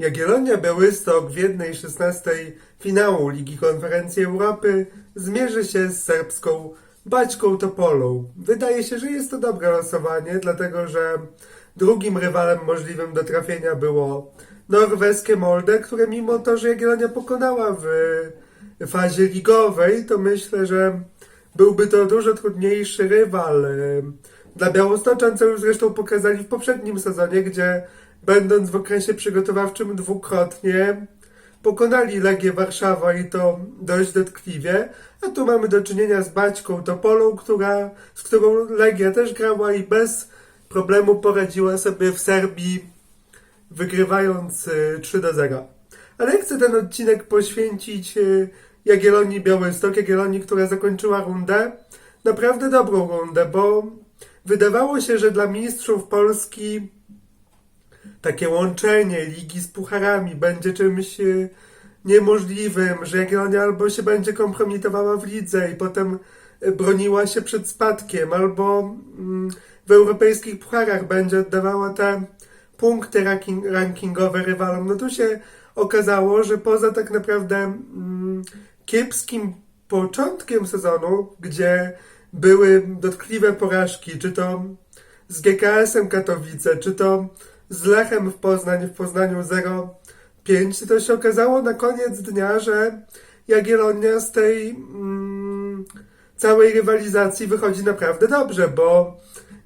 Jagiellonia Białystok w jednej 16 finału Ligi Konferencji Europy zmierzy się z serbską Baćką Topolą. Wydaje się, że jest to dobre losowanie, dlatego że drugim rywalem możliwym do trafienia było norweskie Molde, które mimo to, że Jagiellonia pokonała w fazie ligowej, to myślę, że byłby to dużo trudniejszy rywal dla Białostoczan, co już zresztą pokazali w poprzednim sezonie, gdzie będąc w okresie przygotowawczym dwukrotnie pokonali Legię Warszawa i to dość dotkliwie, a tu mamy do czynienia z Baćką Topolą, która, z którą Legia też grała i bez problemu poradziła sobie w Serbii, wygrywając y, 3 do 0. Ale chcę ten odcinek poświęcić y, Jagiellonii Białystok, Jagiellonii, która zakończyła rundę, naprawdę dobrą rundę, bo wydawało się, że dla mistrzów Polski takie łączenie ligi z pucharami będzie czymś e, niemożliwym, że Jagiellonia albo się będzie kompromitowała w lidze i potem e, broniła się przed spadkiem, albo mm, w europejskich pucharach będzie oddawała te punkty ranking, rankingowe rywalom. No tu się okazało, że poza tak naprawdę mm, kiepskim początkiem sezonu, gdzie były dotkliwe porażki, czy to z GKS-em Katowice, czy to z Lechem w Poznań, w Poznaniu 0-5, to się okazało na koniec dnia, że Jagiellonia z tej mm, całej rywalizacji wychodzi naprawdę dobrze, bo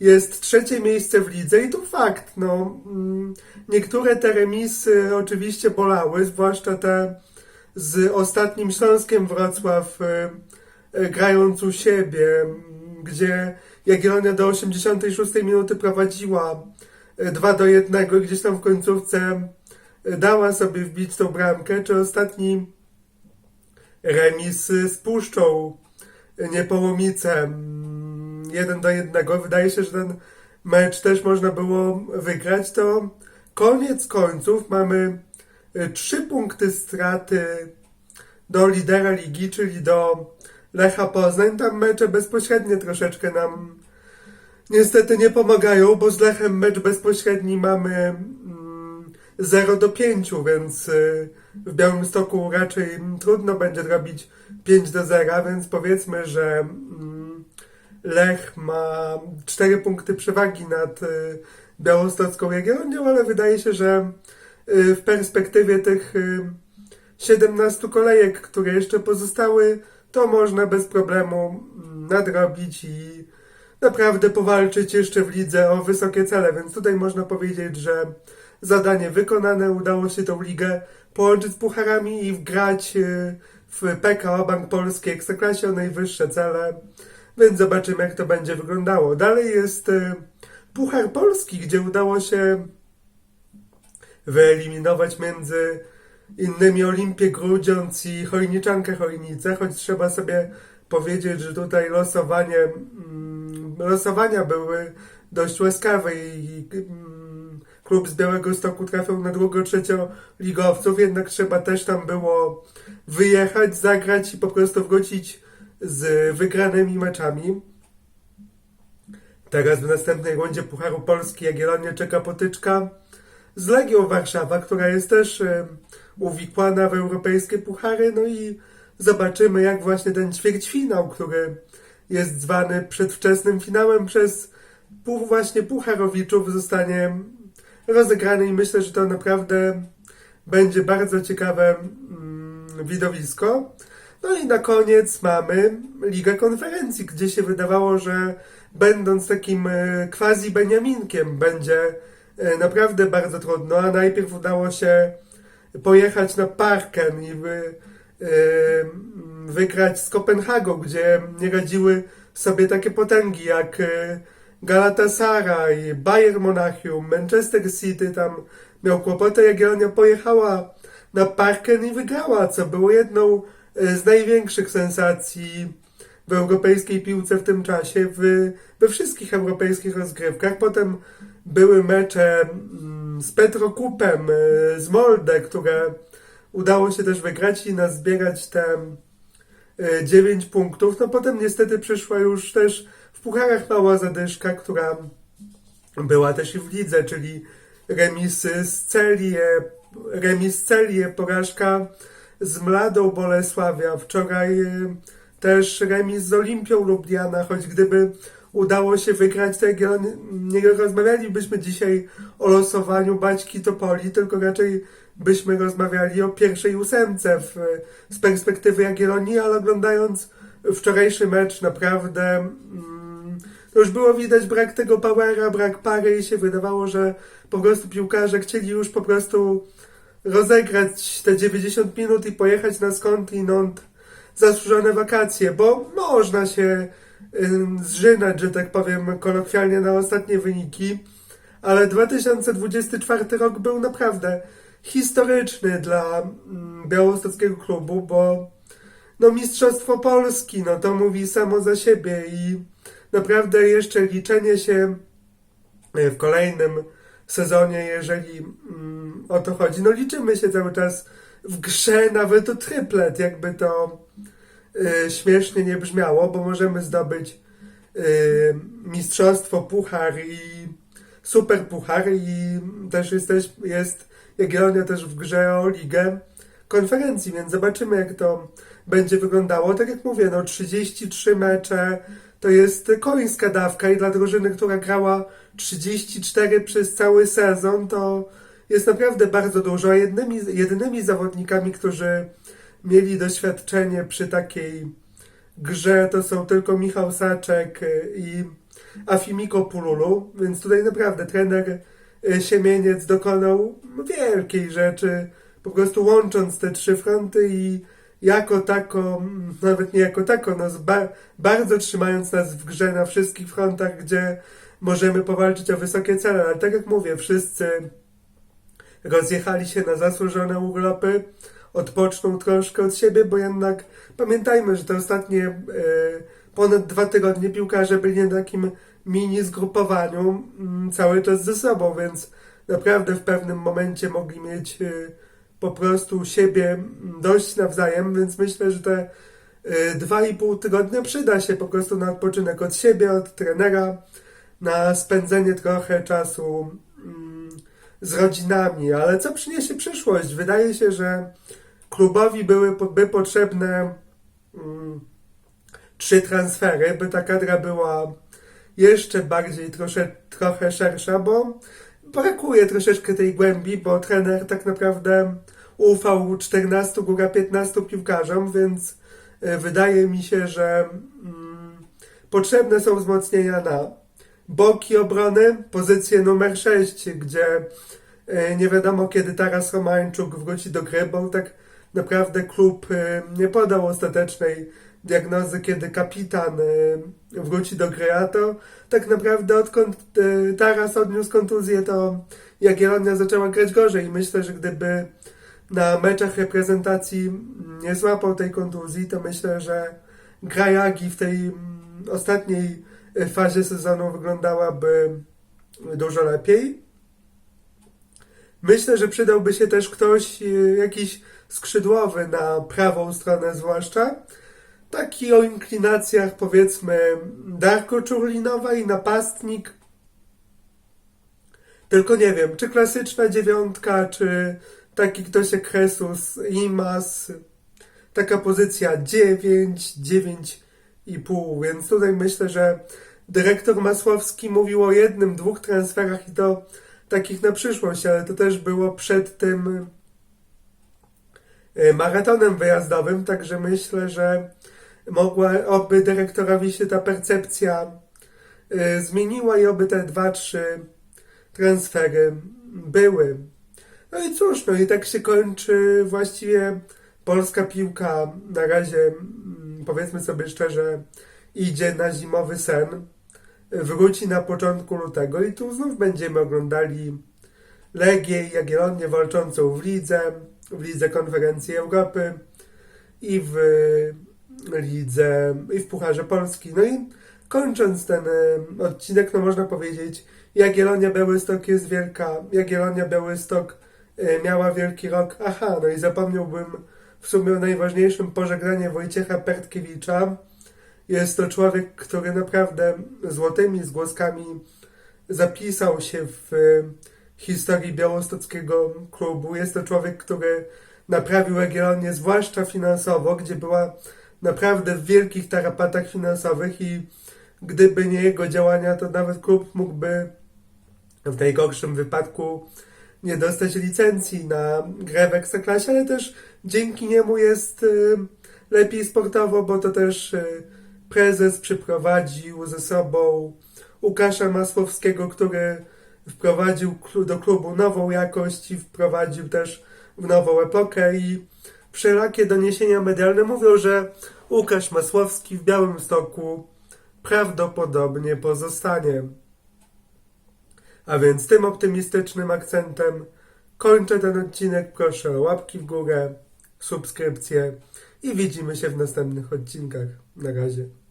jest trzecie miejsce w lidze i to fakt, no. Mm, niektóre te remisy oczywiście bolały, zwłaszcza te z ostatnim Śląskiem Wrocław y, y, grając u siebie, m, gdzie Jagiellonia do 86 minuty prowadziła 2 do 1 i gdzieś tam w końcówce y, dała sobie wbić tą bramkę, czy ostatni remis z Puszczą y, Niepołomice 1 do 1. Wydaje się, że ten mecz też można było wygrać, to koniec końców mamy y, trzy punkty straty do lidera ligi, czyli do Lecha Poznań. Tam mecze bezpośrednie troszeczkę nam niestety nie pomagają, bo z Lechem mecz bezpośredni mamy mm, 0 do 5, więc y, w Białymstoku raczej trudno będzie zrobić 5 do 0, więc powiedzmy, że mm, Lech ma 4 punkty przewagi nad y, białostocką Jagiellonią, ale wydaje się, że y, w perspektywie tych y, 17 kolejek, które jeszcze pozostały, to można bez problemu mm, nadrobić i naprawdę powalczyć jeszcze w lidze o wysokie cele, więc tutaj można powiedzieć, że zadanie wykonane, udało się tą ligę połączyć z pucharami i wgrać y, w PKO Bank Polski Ekstraklasie o najwyższe cele, więc zobaczymy jak to będzie wyglądało. Dalej jest y, Puchar Polski, gdzie udało się wyeliminować między innymi Olimpię Grudziądz i Chojniczankę Chojnice, choć trzeba sobie powiedzieć, że tutaj losowanie, mm, losowania były dość łaskawe i mm, klub z Białego Stoku trafił na drugo trzecią ligowców, jednak trzeba też tam było wyjechać, zagrać i po prostu wrócić z wygranymi meczami. Teraz w następnej rundzie Pucharu Polski Jagiellonia czeka potyczka z Legią Warszawa, która jest też e, uwikłana w europejskie puchary, no i zobaczymy jak właśnie ten ćwierćfinał, który jest zwany przedwczesnym finałem przez właśnie pucharowiczów zostanie rozegrany i myślę, że to naprawdę będzie bardzo ciekawe mm, widowisko. No i na koniec mamy Ligę Konferencji, gdzie się wydawało, że będąc takim e, quasi Beniaminkiem będzie e, naprawdę bardzo trudno, a najpierw udało się pojechać na Parken i wygrać z Kopenhagą, gdzie nie radziły sobie takie potęgi jak e, Galatasaray, Bayern Monachium, Manchester City tam miał kłopoty, Jagiellonia pojechała na Parken i wygrała, co było jedną e, z największych sensacji w europejskiej piłce w tym czasie, w, we wszystkich europejskich rozgrywkach. Potem były mecze mm, z Petrokupem, z Molde, które udało się też wygrać i nazbierać te 9 punktów. No potem niestety przyszła już też w pucharach mała zadyszka, która była też i w lidze, czyli remisy z Celie, remis Celię, porażka z Mladą Bolesławia, wczoraj y, też remis z Olimpią Lubliana, choć gdyby udało się wygrać Jagiellonii, nie rozmawialibyśmy dzisiaj o losowaniu Baćki Topoli, tylko raczej byśmy rozmawiali o pierwszej ósemce w, z perspektywy Jagiellonii, ale oglądając wczorajszy mecz naprawdę mm, to już było widać brak tego powera, brak pary i się wydawało, że po prostu piłkarze chcieli już po prostu rozegrać te 90 minut i pojechać na skądinąd zasłużone wakacje, bo można się zżynać, że tak powiem kolokwialnie na ostatnie wyniki, ale 2024 rok był naprawdę historyczny dla mm, białostockiego klubu, bo no Mistrzostwo Polski, no to mówi samo za siebie i naprawdę jeszcze liczenie się e, w kolejnym sezonie, jeżeli mm, o to chodzi, no liczymy się cały czas w grze nawet o triplet, jakby to y, śmiesznie nie brzmiało, bo możemy zdobyć y, mistrzostwo, puchar i super puchar i też jesteś, jest Jagiellonia też w grze o ligę konferencji, więc zobaczymy jak to będzie wyglądało. Tak jak mówię, no 33 mecze to jest końska dawka i dla drużyny, która grała 34 przez cały sezon, to jest naprawdę bardzo dużo. A Jednymi, jedynymi zawodnikami, którzy mieli doświadczenie przy takiej grze, to są tylko Michał Saczek i Afimiko Pululu, więc tutaj naprawdę trener Siemieniec dokonał wielkiej rzeczy, po prostu łącząc te trzy fronty i jako tako, nawet nie jako tako, no, ba bardzo trzymając nas w grze na wszystkich frontach, gdzie możemy powalczyć o wysokie cele, ale tak jak mówię, wszyscy rozjechali się na zasłużone urlopy, odpoczną troszkę od siebie, bo jednak pamiętajmy, że te ostatnie e, ponad dwa tygodnie piłkarze byli na takim mini zgrupowaniu mm, cały czas ze sobą, więc naprawdę w pewnym momencie mogli mieć e, po prostu siebie mm, dość nawzajem, więc myślę, że te e, dwa i pół tygodnia przyda się po prostu na odpoczynek od siebie, od trenera, na spędzenie trochę czasu mm, z rodzinami, ale co przyniesie przyszłość? Wydaje się, że klubowi były by potrzebne trzy transfery, by ta kadra była jeszcze bardziej trosze, trochę szersza, bo brakuje troszeczkę tej głębi, bo trener tak naprawdę ufał 14, góra 15 piłkarzom, więc e, wydaje mi się, że mm, potrzebne są wzmocnienia na boki obrony, pozycję numer 6, gdzie e, nie wiadomo kiedy Taras Romańczuk wróci do gry, bo tak naprawdę klub e, nie podał ostatecznej diagnozy, kiedy kapitan e, wróci do gry, a to tak naprawdę odkąd Taras odniósł kontuzję, to Jagiellonia zaczęła grać gorzej. Myślę, że gdyby na meczach reprezentacji nie złapał tej kontuzji, to myślę, że gra Jagi w tej mm, ostatniej fazie sezonu wyglądałaby dużo lepiej. Myślę, że przydałby się też ktoś, jakiś skrzydłowy na prawą stronę zwłaszcza. Taki o inklinacjach powiedzmy Darko Czurlinowa i napastnik. Tylko nie wiem, czy klasyczna dziewiątka, czy taki ktoś jak Jesus, Imas. Taka pozycja 9, 9 i pół, więc tutaj myślę, że dyrektor Masłowski mówił o jednym, dwóch transferach i to takich na przyszłość, ale to też było przed tym e, maratonem wyjazdowym, także myślę, że mogła, oby dyrektorowi się ta percepcja e, zmieniła i oby te dwa, trzy transfery były. No i cóż, no i tak się kończy właściwie polska piłka na razie, mm, powiedzmy sobie szczerze, idzie na zimowy sen. Wróci na początku lutego i tu znów będziemy oglądali Legię i Jagiellonię walczącą w lidze, w lidze konferencji Europy i w lidze, i w Pucharze Polski. No i kończąc ten e, odcinek, no można powiedzieć, Jagiellonia Białystok jest wielka, Jagiellonia Białystok e, miała wielki rok. Aha, no i zapomniałbym w sumie o najważniejszym pożegnanie Wojciecha Pertkiewicza. Jest to człowiek, który naprawdę złotymi zgłoskami zapisał się w historii białostockiego klubu. Jest to człowiek, który naprawił Jagiellonię, zwłaszcza finansowo, gdzie była naprawdę w wielkich tarapatach finansowych i gdyby nie jego działania, to nawet klub mógłby w najgorszym wypadku nie dostać licencji na grę w Ekstraklasie, ale też dzięki niemu jest y, lepiej sportowo, bo to też y, prezes przyprowadził ze sobą Łukasza Masłowskiego, który wprowadził do klubu nową jakość i wprowadził też w nową epokę i wszelakie doniesienia medialne mówią, że Łukasz Masłowski w Białymstoku prawdopodobnie pozostanie. A więc tym optymistycznym akcentem kończę ten odcinek. Proszę o łapki w górę, subskrypcje i widzimy się w następnych odcinkach. Na razie.